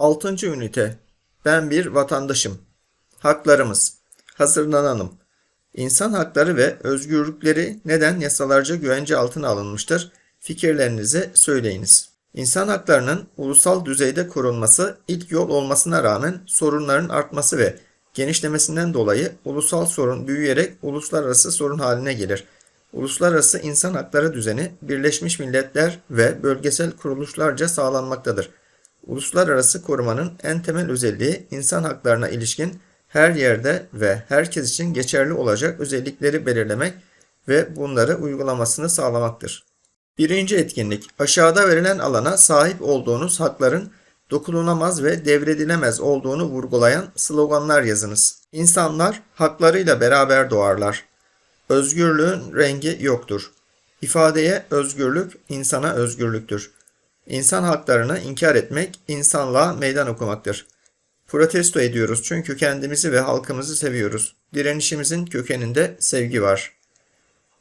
6. ünite Ben bir vatandaşım. Haklarımız. Hazırlanalım. İnsan hakları ve özgürlükleri neden yasalarca güvence altına alınmıştır? Fikirlerinizi söyleyiniz. İnsan haklarının ulusal düzeyde korunması ilk yol olmasına rağmen sorunların artması ve genişlemesinden dolayı ulusal sorun büyüyerek uluslararası sorun haline gelir. Uluslararası insan hakları düzeni Birleşmiş Milletler ve bölgesel kuruluşlarca sağlanmaktadır. Uluslararası korumanın en temel özelliği insan haklarına ilişkin her yerde ve herkes için geçerli olacak özellikleri belirlemek ve bunları uygulamasını sağlamaktır. Birinci etkinlik, aşağıda verilen alana sahip olduğunuz hakların dokunulmaz ve devredilemez olduğunu vurgulayan sloganlar yazınız. İnsanlar haklarıyla beraber doğarlar. Özgürlüğün rengi yoktur. İfadeye özgürlük, insana özgürlüktür. İnsan haklarını inkar etmek, insanlığa meydan okumaktır. Protesto ediyoruz çünkü kendimizi ve halkımızı seviyoruz. Direnişimizin kökeninde sevgi var.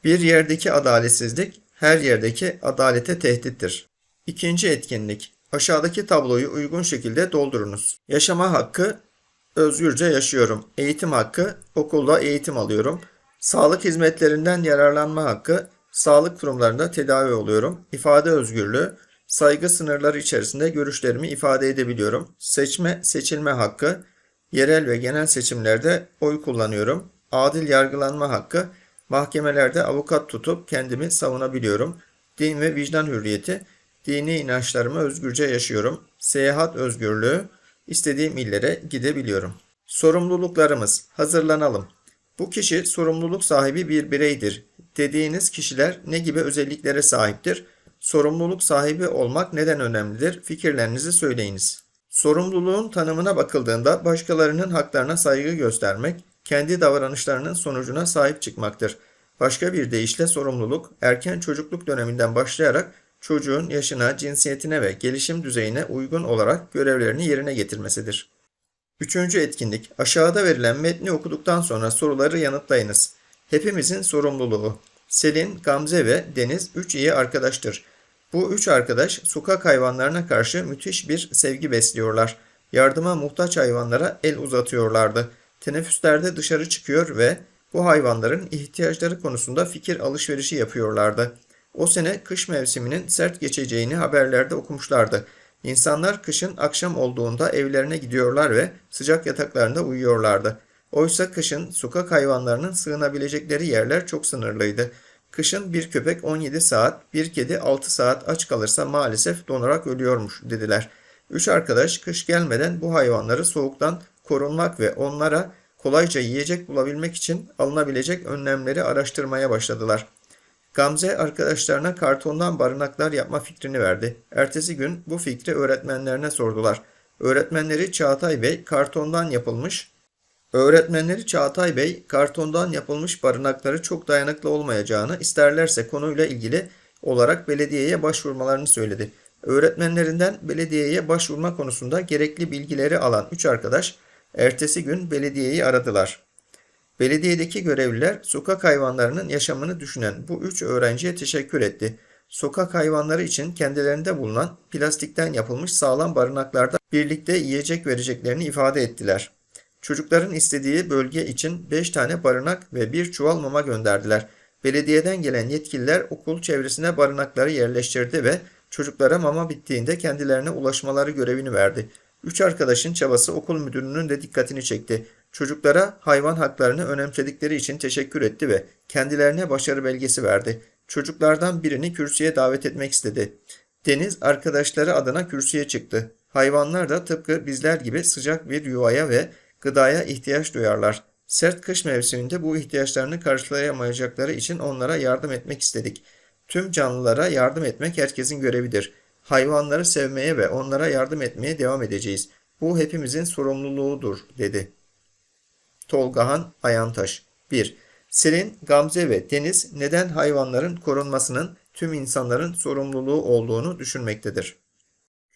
Bir yerdeki adaletsizlik her yerdeki adalete tehdittir. İkinci etkinlik. Aşağıdaki tabloyu uygun şekilde doldurunuz. Yaşama hakkı, özgürce yaşıyorum. Eğitim hakkı, okulda eğitim alıyorum. Sağlık hizmetlerinden yararlanma hakkı, sağlık kurumlarında tedavi oluyorum. İfade özgürlüğü, saygı sınırları içerisinde görüşlerimi ifade edebiliyorum. Seçme, seçilme hakkı, yerel ve genel seçimlerde oy kullanıyorum. Adil yargılanma hakkı, mahkemelerde avukat tutup kendimi savunabiliyorum. Din ve vicdan hürriyeti, dini inançlarımı özgürce yaşıyorum. Seyahat özgürlüğü, istediğim illere gidebiliyorum. Sorumluluklarımız, hazırlanalım. Bu kişi sorumluluk sahibi bir bireydir. Dediğiniz kişiler ne gibi özelliklere sahiptir? Sorumluluk sahibi olmak neden önemlidir? Fikirlerinizi söyleyiniz. Sorumluluğun tanımına bakıldığında başkalarının haklarına saygı göstermek, kendi davranışlarının sonucuna sahip çıkmaktır. Başka bir deyişle sorumluluk, erken çocukluk döneminden başlayarak çocuğun yaşına, cinsiyetine ve gelişim düzeyine uygun olarak görevlerini yerine getirmesidir. Üçüncü etkinlik. Aşağıda verilen metni okuduktan sonra soruları yanıtlayınız. Hepimizin sorumluluğu. Selin, Gamze ve Deniz üç iyi arkadaştır. Bu üç arkadaş sokak hayvanlarına karşı müthiş bir sevgi besliyorlar. Yardıma muhtaç hayvanlara el uzatıyorlardı. Teneffüslerde dışarı çıkıyor ve bu hayvanların ihtiyaçları konusunda fikir alışverişi yapıyorlardı. O sene kış mevsiminin sert geçeceğini haberlerde okumuşlardı. İnsanlar kışın akşam olduğunda evlerine gidiyorlar ve sıcak yataklarında uyuyorlardı. Oysa kışın sokak hayvanlarının sığınabilecekleri yerler çok sınırlıydı. Kışın bir köpek 17 saat, bir kedi 6 saat aç kalırsa maalesef donarak ölüyormuş dediler. Üç arkadaş kış gelmeden bu hayvanları soğuktan korunmak ve onlara kolayca yiyecek bulabilmek için alınabilecek önlemleri araştırmaya başladılar. Gamze arkadaşlarına kartondan barınaklar yapma fikrini verdi. Ertesi gün bu fikri öğretmenlerine sordular. Öğretmenleri Çağatay Bey kartondan yapılmış Öğretmenleri Çağatay Bey kartondan yapılmış barınakları çok dayanıklı olmayacağını isterlerse konuyla ilgili olarak belediyeye başvurmalarını söyledi. Öğretmenlerinden belediyeye başvurma konusunda gerekli bilgileri alan üç arkadaş ertesi gün belediyeyi aradılar. Belediyedeki görevliler sokak hayvanlarının yaşamını düşünen bu üç öğrenciye teşekkür etti. Sokak hayvanları için kendilerinde bulunan plastikten yapılmış sağlam barınaklarda birlikte yiyecek vereceklerini ifade ettiler. Çocukların istediği bölge için 5 tane barınak ve bir çuval mama gönderdiler. Belediyeden gelen yetkililer okul çevresine barınakları yerleştirdi ve çocuklara mama bittiğinde kendilerine ulaşmaları görevini verdi. Üç arkadaşın çabası okul müdürünün de dikkatini çekti. Çocuklara hayvan haklarını önemsedikleri için teşekkür etti ve kendilerine başarı belgesi verdi. Çocuklardan birini kürsüye davet etmek istedi. Deniz arkadaşları adına kürsüye çıktı. Hayvanlar da tıpkı bizler gibi sıcak bir yuvaya ve gıdaya ihtiyaç duyarlar. Sert kış mevsiminde bu ihtiyaçlarını karşılayamayacakları için onlara yardım etmek istedik. Tüm canlılara yardım etmek herkesin görevidir. Hayvanları sevmeye ve onlara yardım etmeye devam edeceğiz. Bu hepimizin sorumluluğudur, dedi. Tolgahan Ayantaş 1. Selin, Gamze ve Deniz neden hayvanların korunmasının tüm insanların sorumluluğu olduğunu düşünmektedir.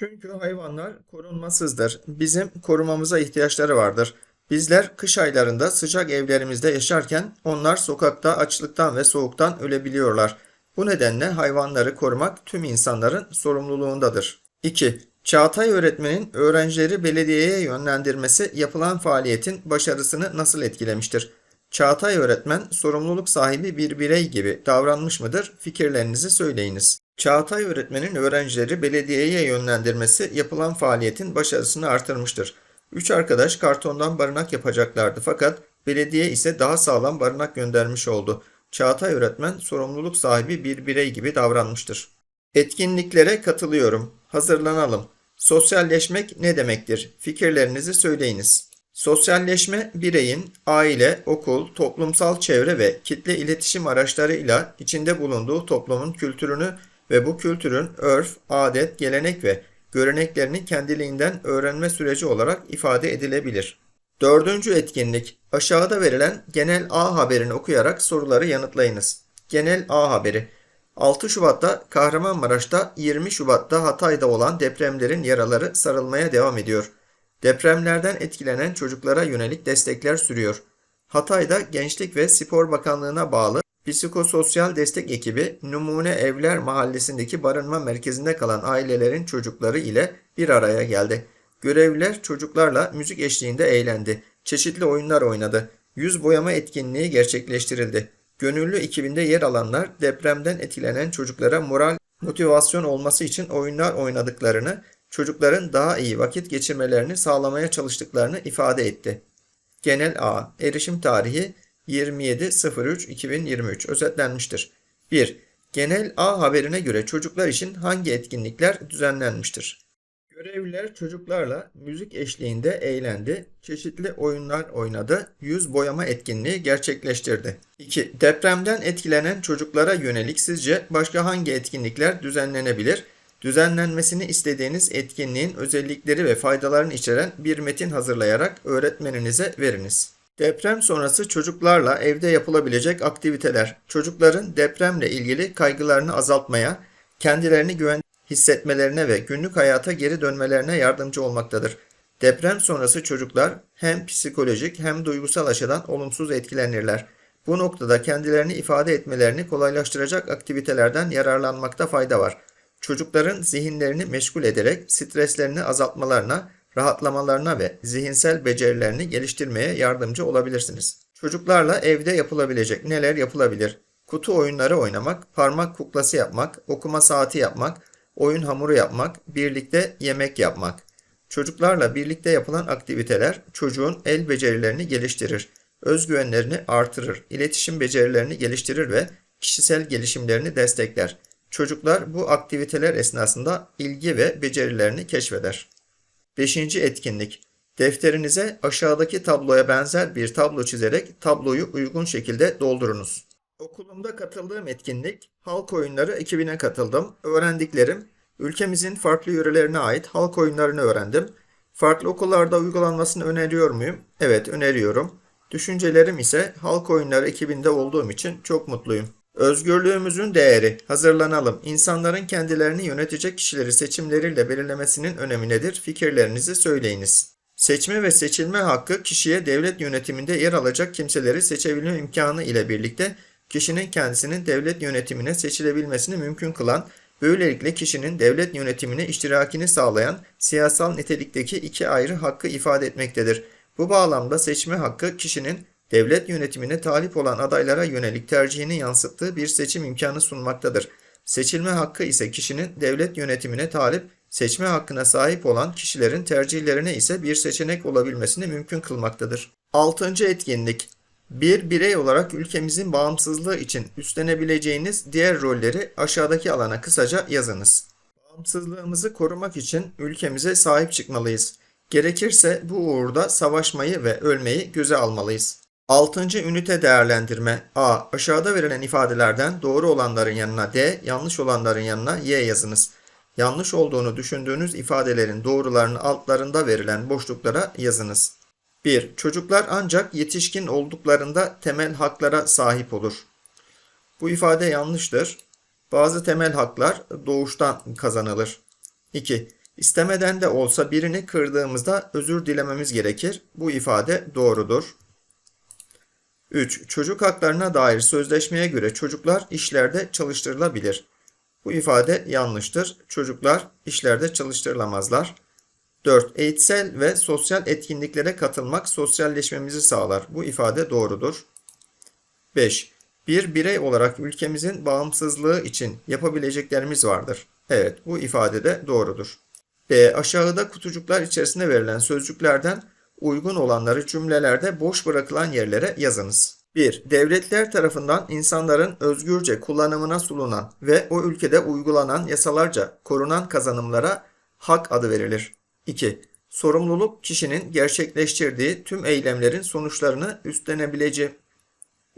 Çünkü hayvanlar korunmasızdır. Bizim korumamıza ihtiyaçları vardır. Bizler kış aylarında sıcak evlerimizde yaşarken onlar sokakta açlıktan ve soğuktan ölebiliyorlar. Bu nedenle hayvanları korumak tüm insanların sorumluluğundadır. 2. Çağatay öğretmenin öğrencileri belediyeye yönlendirmesi yapılan faaliyetin başarısını nasıl etkilemiştir? Çağatay öğretmen sorumluluk sahibi bir birey gibi davranmış mıdır? Fikirlerinizi söyleyiniz. Çağatay öğretmenin öğrencileri belediyeye yönlendirmesi yapılan faaliyetin başarısını artırmıştır. Üç arkadaş kartondan barınak yapacaklardı fakat belediye ise daha sağlam barınak göndermiş oldu. Çağatay öğretmen sorumluluk sahibi bir birey gibi davranmıştır. Etkinliklere katılıyorum. Hazırlanalım. Sosyalleşmek ne demektir? Fikirlerinizi söyleyiniz. Sosyalleşme bireyin aile, okul, toplumsal çevre ve kitle iletişim araçlarıyla içinde bulunduğu toplumun kültürünü ve bu kültürün örf, adet, gelenek ve göreneklerini kendiliğinden öğrenme süreci olarak ifade edilebilir. Dördüncü etkinlik. Aşağıda verilen genel A haberini okuyarak soruları yanıtlayınız. Genel A haberi. 6 Şubat'ta Kahramanmaraş'ta, 20 Şubat'ta Hatay'da olan depremlerin yaraları sarılmaya devam ediyor. Depremlerden etkilenen çocuklara yönelik destekler sürüyor. Hatay'da Gençlik ve Spor Bakanlığı'na bağlı psikososyal destek ekibi Numune Evler Mahallesi'ndeki barınma merkezinde kalan ailelerin çocukları ile bir araya geldi. Görevliler çocuklarla müzik eşliğinde eğlendi. Çeşitli oyunlar oynadı. Yüz boyama etkinliği gerçekleştirildi. Gönüllü ekibinde yer alanlar depremden etkilenen çocuklara moral motivasyon olması için oyunlar oynadıklarını, çocukların daha iyi vakit geçirmelerini sağlamaya çalıştıklarını ifade etti. Genel A. Erişim tarihi 27.03.2023 özetlenmiştir. 1. Genel A haberine göre çocuklar için hangi etkinlikler düzenlenmiştir? Görevliler çocuklarla müzik eşliğinde eğlendi, çeşitli oyunlar oynadı, yüz boyama etkinliği gerçekleştirdi. 2. Depremden etkilenen çocuklara yönelik sizce başka hangi etkinlikler düzenlenebilir? Düzenlenmesini istediğiniz etkinliğin özellikleri ve faydalarını içeren bir metin hazırlayarak öğretmeninize veriniz. Deprem sonrası çocuklarla evde yapılabilecek aktiviteler, çocukların depremle ilgili kaygılarını azaltmaya, kendilerini güven hissetmelerine ve günlük hayata geri dönmelerine yardımcı olmaktadır. Deprem sonrası çocuklar hem psikolojik hem duygusal açıdan olumsuz etkilenirler. Bu noktada kendilerini ifade etmelerini kolaylaştıracak aktivitelerden yararlanmakta fayda var. Çocukların zihinlerini meşgul ederek streslerini azaltmalarına, rahatlamalarına ve zihinsel becerilerini geliştirmeye yardımcı olabilirsiniz. Çocuklarla evde yapılabilecek neler yapılabilir? Kutu oyunları oynamak, parmak kuklası yapmak, okuma saati yapmak, oyun hamuru yapmak, birlikte yemek yapmak. Çocuklarla birlikte yapılan aktiviteler çocuğun el becerilerini geliştirir, özgüvenlerini artırır, iletişim becerilerini geliştirir ve kişisel gelişimlerini destekler. Çocuklar bu aktiviteler esnasında ilgi ve becerilerini keşfeder. 5. etkinlik. Defterinize aşağıdaki tabloya benzer bir tablo çizerek tabloyu uygun şekilde doldurunuz. Okulumda katıldığım etkinlik halk oyunları ekibine katıldım. Öğrendiklerim ülkemizin farklı yörelerine ait halk oyunlarını öğrendim. Farklı okullarda uygulanmasını öneriyor muyum? Evet öneriyorum. Düşüncelerim ise halk oyunları ekibinde olduğum için çok mutluyum. Özgürlüğümüzün değeri. Hazırlanalım. İnsanların kendilerini yönetecek kişileri seçimleriyle belirlemesinin önemi nedir? Fikirlerinizi söyleyiniz. Seçme ve seçilme hakkı kişiye devlet yönetiminde yer alacak kimseleri seçebilme imkanı ile birlikte kişinin kendisinin devlet yönetimine seçilebilmesini mümkün kılan, böylelikle kişinin devlet yönetimine iştirakini sağlayan siyasal nitelikteki iki ayrı hakkı ifade etmektedir. Bu bağlamda seçme hakkı kişinin devlet yönetimine talip olan adaylara yönelik tercihini yansıttığı bir seçim imkanı sunmaktadır. Seçilme hakkı ise kişinin devlet yönetimine talip, seçme hakkına sahip olan kişilerin tercihlerine ise bir seçenek olabilmesini mümkün kılmaktadır. 6. etkinlik bir birey olarak ülkemizin bağımsızlığı için üstlenebileceğiniz diğer rolleri aşağıdaki alana kısaca yazınız. Bağımsızlığımızı korumak için ülkemize sahip çıkmalıyız. Gerekirse bu uğurda savaşmayı ve ölmeyi göze almalıyız. 6. ünite değerlendirme A. Aşağıda verilen ifadelerden doğru olanların yanına D, yanlış olanların yanına Y yazınız. Yanlış olduğunu düşündüğünüz ifadelerin doğrularını altlarında verilen boşluklara yazınız. 1. Çocuklar ancak yetişkin olduklarında temel haklara sahip olur. Bu ifade yanlıştır. Bazı temel haklar doğuştan kazanılır. 2. İstemeden de olsa birini kırdığımızda özür dilememiz gerekir. Bu ifade doğrudur. 3. Çocuk haklarına dair sözleşmeye göre çocuklar işlerde çalıştırılabilir. Bu ifade yanlıştır. Çocuklar işlerde çalıştırılamazlar. 4. Eğitsel ve sosyal etkinliklere katılmak sosyalleşmemizi sağlar. Bu ifade doğrudur. 5. Bir birey olarak ülkemizin bağımsızlığı için yapabileceklerimiz vardır. Evet, bu ifade de doğrudur. B. Aşağıda kutucuklar içerisinde verilen sözcüklerden uygun olanları cümlelerde boş bırakılan yerlere yazınız. 1. Devletler tarafından insanların özgürce kullanımına sunulan ve o ülkede uygulanan yasalarca korunan kazanımlara hak adı verilir. 2. Sorumluluk kişinin gerçekleştirdiği tüm eylemlerin sonuçlarını üstlenebileceği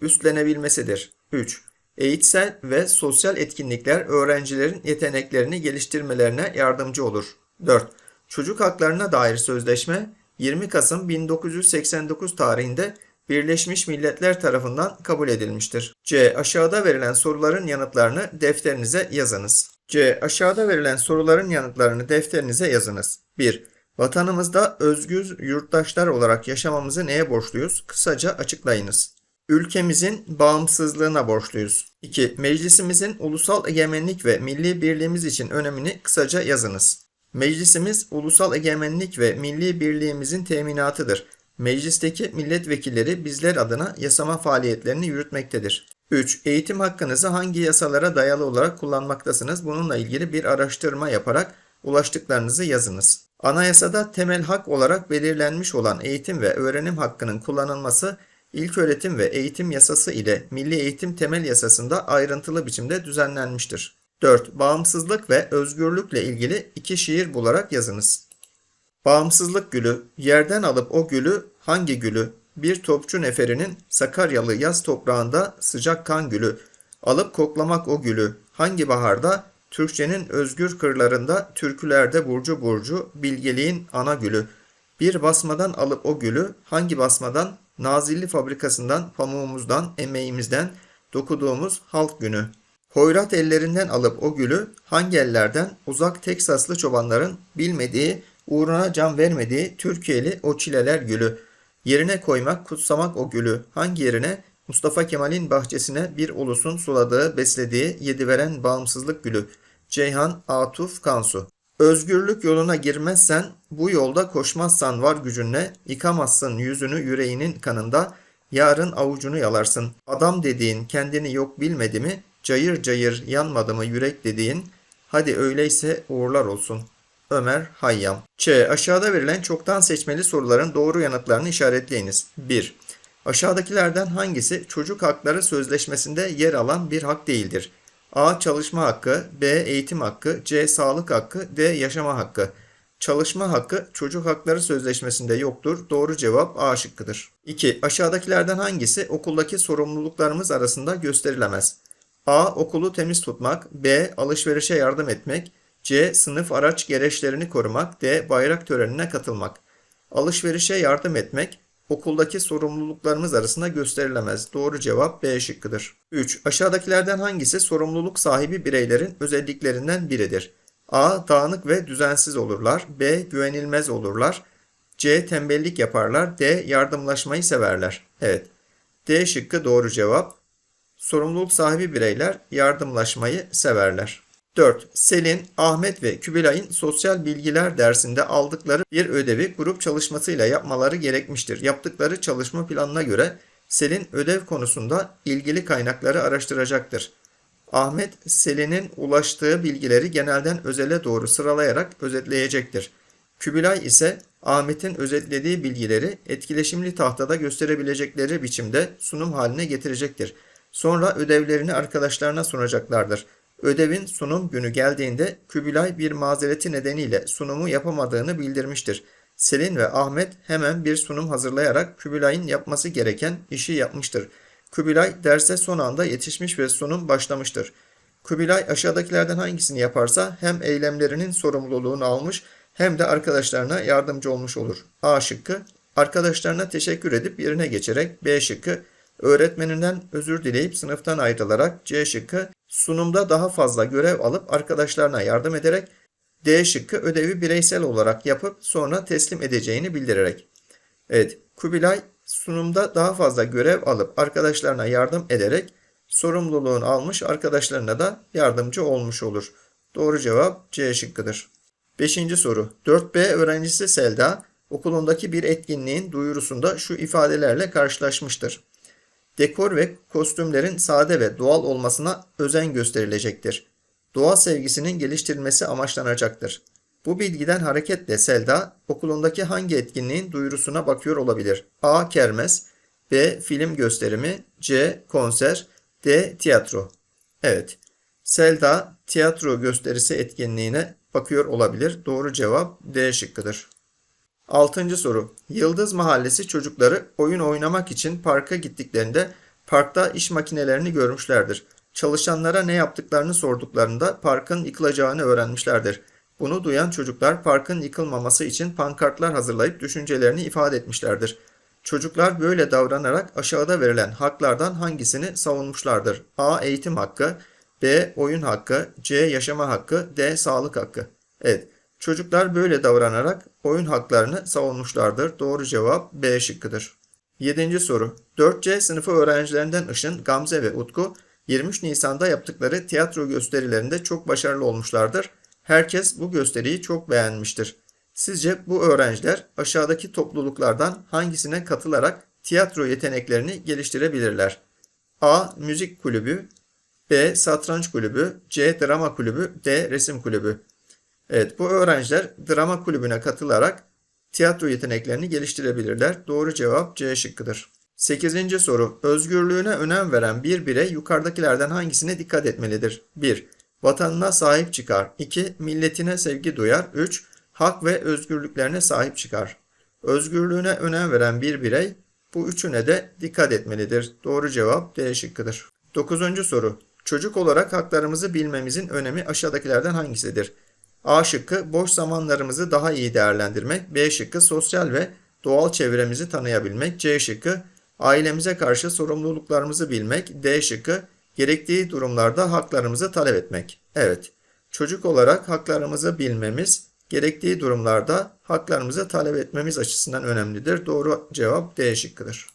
üstlenebilmesidir. 3. Eğitsel ve sosyal etkinlikler öğrencilerin yeteneklerini geliştirmelerine yardımcı olur. 4. Çocuk haklarına dair sözleşme 20 Kasım 1989 tarihinde Birleşmiş Milletler tarafından kabul edilmiştir. C. Aşağıda verilen soruların yanıtlarını defterinize yazınız. C. Aşağıda verilen soruların yanıtlarını defterinize yazınız. 1. Vatanımızda özgür yurttaşlar olarak yaşamamızı neye borçluyuz? Kısaca açıklayınız. Ülkemizin bağımsızlığına borçluyuz. 2. Meclisimizin ulusal egemenlik ve milli birliğimiz için önemini kısaca yazınız. Meclisimiz ulusal egemenlik ve milli birliğimizin teminatıdır. Meclisteki milletvekilleri bizler adına yasama faaliyetlerini yürütmektedir. 3. Eğitim hakkınızı hangi yasalara dayalı olarak kullanmaktasınız? Bununla ilgili bir araştırma yaparak ulaştıklarınızı yazınız. Anayasada temel hak olarak belirlenmiş olan eğitim ve öğrenim hakkının kullanılması İlköğretim ve Eğitim Yasası ile Milli Eğitim Temel Yasası'nda ayrıntılı biçimde düzenlenmiştir. 4. Bağımsızlık ve özgürlükle ilgili iki şiir bularak yazınız. Bağımsızlık gülü, yerden alıp o gülü, hangi gülü? Bir topçu neferinin Sakaryalı yaz toprağında sıcak kan gülü. Alıp koklamak o gülü, hangi baharda? Türkçenin özgür kırlarında, türkülerde burcu burcu, bilgeliğin ana gülü. Bir basmadan alıp o gülü, hangi basmadan? Nazilli fabrikasından, pamuğumuzdan, emeğimizden dokuduğumuz halk günü. Hoyrat ellerinden alıp o gülü, hangi ellerden? Uzak Teksaslı çobanların bilmediği, uğruna can vermediği Türkiye'li o çileler gülü. Yerine koymak, kutsamak o gülü. Hangi yerine? Mustafa Kemal'in bahçesine bir ulusun suladığı, beslediği, yediveren bağımsızlık gülü. Ceyhan Atuf Kansu Özgürlük yoluna girmezsen, bu yolda koşmazsan var gücünle, yıkamazsın yüzünü yüreğinin kanında, yarın avucunu yalarsın. Adam dediğin kendini yok bilmedi mi, cayır cayır yanmadı mı yürek dediğin, hadi öyleyse uğurlar olsun. Ömer Hayyam Ç. Aşağıda verilen çoktan seçmeli soruların doğru yanıtlarını işaretleyiniz. 1. Aşağıdakilerden hangisi çocuk hakları sözleşmesinde yer alan bir hak değildir? A. Çalışma hakkı B. Eğitim hakkı C. Sağlık hakkı D. Yaşama hakkı Çalışma hakkı çocuk hakları sözleşmesinde yoktur. Doğru cevap A şıkkıdır. 2. Aşağıdakilerden hangisi okuldaki sorumluluklarımız arasında gösterilemez? A. Okulu temiz tutmak B. Alışverişe yardım etmek C. Sınıf araç gereçlerini korumak D. Bayrak törenine katılmak Alışverişe yardım etmek okuldaki sorumluluklarımız arasında gösterilemez. Doğru cevap B şıkkıdır. 3. Aşağıdakilerden hangisi sorumluluk sahibi bireylerin özelliklerinden biridir? A. Dağınık ve düzensiz olurlar. B. Güvenilmez olurlar. C. Tembellik yaparlar. D. Yardımlaşmayı severler. Evet. D şıkkı doğru cevap. Sorumluluk sahibi bireyler yardımlaşmayı severler. 4. Selin, Ahmet ve Kübilay'ın sosyal bilgiler dersinde aldıkları bir ödevi grup çalışmasıyla yapmaları gerekmiştir. Yaptıkları çalışma planına göre Selin ödev konusunda ilgili kaynakları araştıracaktır. Ahmet, Selin'in ulaştığı bilgileri genelden özele doğru sıralayarak özetleyecektir. Kübilay ise Ahmet'in özetlediği bilgileri etkileşimli tahtada gösterebilecekleri biçimde sunum haline getirecektir. Sonra ödevlerini arkadaşlarına sunacaklardır. Ödevin sunum günü geldiğinde Kübülay bir mazereti nedeniyle sunumu yapamadığını bildirmiştir. Selin ve Ahmet hemen bir sunum hazırlayarak Kübülay'ın yapması gereken işi yapmıştır. Kübülay derse son anda yetişmiş ve sunum başlamıştır. Kübülay aşağıdakilerden hangisini yaparsa hem eylemlerinin sorumluluğunu almış hem de arkadaşlarına yardımcı olmuş olur. A şıkkı arkadaşlarına teşekkür edip yerine geçerek B şıkkı öğretmeninden özür dileyip sınıftan ayrılarak C şıkkı sunumda daha fazla görev alıp arkadaşlarına yardım ederek D şıkkı ödevi bireysel olarak yapıp sonra teslim edeceğini bildirerek. Evet, Kubilay sunumda daha fazla görev alıp arkadaşlarına yardım ederek sorumluluğunu almış arkadaşlarına da yardımcı olmuş olur. Doğru cevap C şıkkıdır. Beşinci soru. 4B öğrencisi Selda okulundaki bir etkinliğin duyurusunda şu ifadelerle karşılaşmıştır. Dekor ve kostümlerin sade ve doğal olmasına özen gösterilecektir. Doğa sevgisinin geliştirilmesi amaçlanacaktır. Bu bilgiden hareketle Selda okulundaki hangi etkinliğin duyurusuna bakıyor olabilir? A. Kermes B. Film gösterimi C. Konser D. Tiyatro Evet. Selda tiyatro gösterisi etkinliğine bakıyor olabilir. Doğru cevap D şıkkıdır. Altıncı soru. Yıldız Mahallesi çocukları oyun oynamak için parka gittiklerinde parkta iş makinelerini görmüşlerdir. Çalışanlara ne yaptıklarını sorduklarında parkın yıkılacağını öğrenmişlerdir. Bunu duyan çocuklar parkın yıkılmaması için pankartlar hazırlayıp düşüncelerini ifade etmişlerdir. Çocuklar böyle davranarak aşağıda verilen haklardan hangisini savunmuşlardır? A. Eğitim hakkı B. Oyun hakkı C. Yaşama hakkı D. Sağlık hakkı Evet. Çocuklar böyle davranarak oyun haklarını savunmuşlardır. Doğru cevap B şıkkıdır. 7. soru. 4C sınıfı öğrencilerinden Işın, Gamze ve Utku 23 Nisan'da yaptıkları tiyatro gösterilerinde çok başarılı olmuşlardır. Herkes bu gösteriyi çok beğenmiştir. Sizce bu öğrenciler aşağıdaki topluluklardan hangisine katılarak tiyatro yeteneklerini geliştirebilirler? A. Müzik kulübü B. Satranç kulübü C. Drama kulübü D. Resim kulübü Evet bu öğrenciler drama kulübüne katılarak tiyatro yeteneklerini geliştirebilirler. Doğru cevap C şıkkıdır. 8. soru. Özgürlüğüne önem veren bir birey yukarıdakilerden hangisine dikkat etmelidir? 1. Vatanına sahip çıkar. 2. Milletine sevgi duyar. 3. Hak ve özgürlüklerine sahip çıkar. Özgürlüğüne önem veren bir birey bu üçüne de dikkat etmelidir. Doğru cevap D şıkkıdır. 9. soru. Çocuk olarak haklarımızı bilmemizin önemi aşağıdakilerden hangisidir? A şıkkı boş zamanlarımızı daha iyi değerlendirmek. B şıkkı sosyal ve doğal çevremizi tanıyabilmek. C şıkkı ailemize karşı sorumluluklarımızı bilmek. D şıkkı gerektiği durumlarda haklarımızı talep etmek. Evet, çocuk olarak haklarımızı bilmemiz, gerektiği durumlarda haklarımızı talep etmemiz açısından önemlidir. Doğru cevap D şıkkıdır.